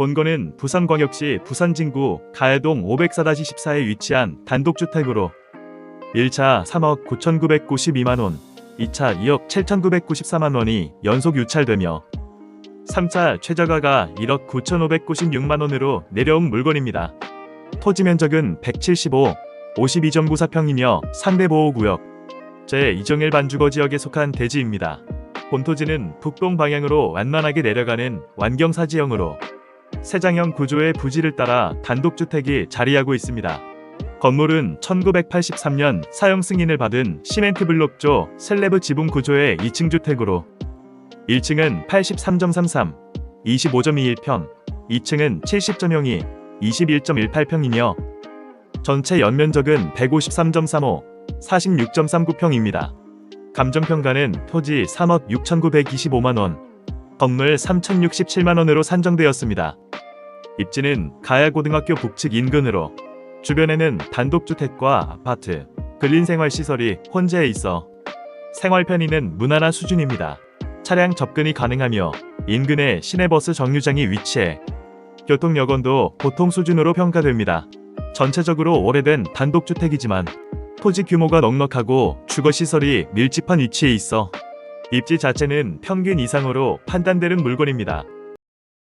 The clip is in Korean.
본건은 부산광역시 부산진구 가해동 504-14에 위치한 단독주택으로 1차 3억 9,992만원, 2차 2억 7,994만원이 연속 유찰되며 3차 최저가가 1억 9,596만원으로 내려온 물건입니다. 토지 면적은 175, 52.94평이며 상대보호구역, 제2정 일 반주거 지역에 속한 대지입니다. 본토지는 북동 방향으로 완만하게 내려가는 완경사지형으로 세장형 구조의 부지를 따라 단독주택이 자리하고 있습니다. 건물은 1983년 사용 승인을 받은 시멘트 블록조 슬래브 지붕 구조의 2층 주택으로 1층은 83.33, 25.21평, 2층은 70.02, 21.18평이며 전체 연면적은 153.35, 46.39평입니다. 감정평가는 토지 3억 6,925만원, 건물 3,067만원으로 산정되었습니다. 입지는 가야고등학교 북측 인근으로 주변에는 단독주택과 아파트, 근린생활시설이 혼재해 있어 생활 편의는 무난한 수준입니다. 차량 접근이 가능하며 인근에 시내버스 정류장이 위치해 교통 여건도 보통 수준으로 평가됩니다. 전체적으로 오래된 단독주택이지만 토지 규모가 넉넉하고 주거시설이 밀집한 위치에 있어 입지 자체는 평균 이상으로 판단되는 물건입니다.